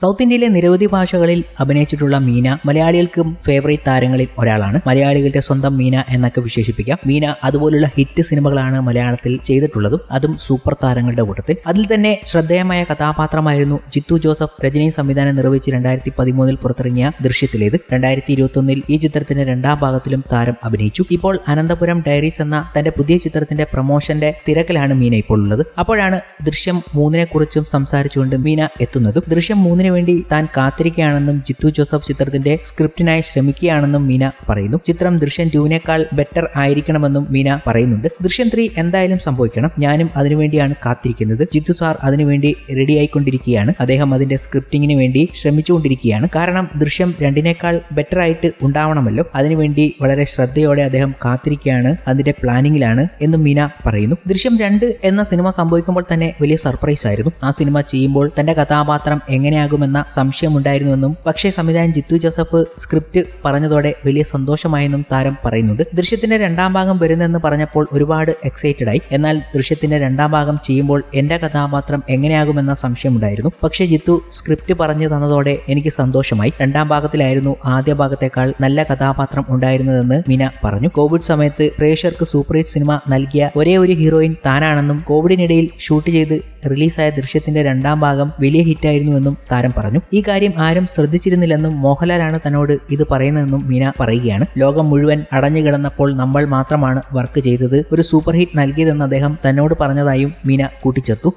South ഇന്ത്യയിലെ നിരവധി ഭാഷകളിൽ അഭിനയിച്ചിട്ടുള്ള മീന മലയാളികൾക്കും ഫേവറേറ്റ് താരങ്ങളിൽ ഒരാളാണ്. മലയാളികളുടെ സ്വന്തം മീന എന്നൊക്കെ വിശേഷിപ്പിക്കാം. മീന അതുപോലുള്ള ഹിറ്റ് സിനിമകളാണ് മലയാളത്തിൽ ചെയ്തിട്ടുള്ളതും അതും സൂപ്പർ താരങ്ങളുടെ കൂട്ടത്തിൽ. അതിൽ തന്നെ ശ്രദ്ധേയമായ കഥാപാത്രമായിരുന്നു ജിത്തു ജോസഫ്. രജനി സംവിധാനം നിർവഹിച്ച് രണ്ടായിരത്തി പതിമൂന്നിൽ പുറത്തിറങ്ങിയ ദൃശ്യത്തിലേത്. രണ്ടായിരത്തി ഇരുപത്തൊന്നിൽ ഈ ചിത്രത്തിന്റെ രണ്ടാം ഭാഗത്തിലും താരം അഭിനയിച്ചു. ഇപ്പോൾ അനന്തപുരം ഡയറീസ് എന്ന തന്റെ പുതിയ ചിത്രത്തിന്റെ പ്രൊമോഷന്റെ തിരക്കിലാണ് മീന ഇപ്പോൾ ഉള്ളത്. അപ്പോഴാണ് ദൃശ്യം മൂന്നിനെ കുറിച്ചും സംസാരിച്ചുകൊണ്ട് മീന എത്തുന്നതും. ദൃശ്യം മൂന്നിന് വേണ്ടി താൻ കാത്തിരിക്കുകയാണെന്നും ജിത്തു ജോസഫ് ചിത്രത്തിന്റെ സ്ക്രിപ്റ്റിനായി ശ്രമിക്കുകയാണെന്നും മീന പറയുന്നു. ചിത്രം ദൃശ്യം ടുവിനേക്കാൾ ബെറ്റർ ആയിരിക്കണമെന്നും മീന പറയുന്നുണ്ട്. ദൃശ്യം ത്രീ എന്തായാലും സംഭവിക്കണം. ഞാനും അതിനുവേണ്ടിയാണ് കാത്തിരിക്കുന്നത്. ജിത്തു സാർ അതിനുവേണ്ടി റെഡി ആയിക്കൊണ്ടിരിക്കുകയാണ്. അദ്ദേഹം അതിന്റെ സ്ക്രിപ്റ്റിങ്ങിന് വേണ്ടി ശ്രമിച്ചുകൊണ്ടിരിക്കുകയാണ്. കാരണം ദൃശ്യം രണ്ടിനേക്കാൾ ബെറ്റർ ആയിട്ട് ഉണ്ടാവണമല്ലോ. അതിനുവേണ്ടി വളരെ ശ്രദ്ധയോടെ അദ്ദേഹം കാത്തിരിക്കുകയാണ്. അതിന്റെ പ്ലാനിങ്ങിലാണ് എന്നും മീന പറയുന്നു. ദൃശ്യം രണ്ട് എന്ന സിനിമ സംഭവിക്കുമ്പോൾ തന്നെ വലിയ സർപ്രൈസ് ആയിരുന്നു. ആ സിനിമ ചെയ്യുമ്പോൾ തന്റെ കഥാപാത്രം എങ്ങനെയാകുമെന്ന സംശയമുണ്ടായിരുന്നുവെന്നും പക്ഷേ സംവിധായകൻ ജിത്തു ജോസഫ് സ്ക്രിപ്റ്റ് പറഞ്ഞതോടെ വലിയ സന്തോഷമായെന്നും താരം പറയുന്നുണ്ട്. ദൃശ്യത്തിന്റെ രണ്ടാം ഭാഗം വരുന്നെന്ന് പറഞ്ഞപ്പോൾ ഒരുപാട് എക്സൈറ്റഡ് ആയി. എന്നാൽ ദൃശ്യത്തിന്റെ രണ്ടാം ഭാഗം ചെയ്യുമ്പോൾ എന്റെ കഥാപാത്രം എങ്ങനെയാകുമെന്ന സംശയമുണ്ടായിരുന്നു. പക്ഷേ ജിത്തു സ്ക്രിപ്റ്റ് പറഞ്ഞു തന്നതോടെ എനിക്ക് സന്തോഷമായി. രണ്ടാം ഭാഗത്തിലായിരുന്നു ആദ്യ ഭാഗത്തേക്കാൾ നല്ല കഥാപാത്രം ഉണ്ടായിരുന്നതെന്ന് മിന പറഞ്ഞു. കോവിഡ് സമയത്ത് പ്രേക്ഷകർക്ക് സൂപ്പർ ഹിറ്റ് സിനിമ നൽകിയ ഒരേ ഒരു ഹീറോയിൻ താനാണെന്നും കോവിഡിനിടയിൽ ഷൂട്ട് ചെയ്ത് റിലീസായ ദൃശ്യത്തിന്റെ രണ്ടാം ഭാഗം വലിയ ഹിറ്റായിരുന്നുവെന്നും പറഞ്ഞു ഈ കാര്യം ആരും ശ്രദ്ധിച്ചിരുന്നില്ലെന്നും മോഹൻലാലാണ് തന്നോട് ഇത് പറയുന്നതെന്നും മീന പറയുകയാണ്. ലോകം മുഴുവൻ അടഞ്ഞു കിടന്നപ്പോൾ നമ്മൾ മാത്രമാണ് വർക്ക് ചെയ്തത്. ഒരു സൂപ്പർ ഹിറ്റ് നൽകിയതെന്ന് അദ്ദേഹം തന്നോട് പറഞ്ഞതായും മീന കൂട്ടിച്ചേർത്തു.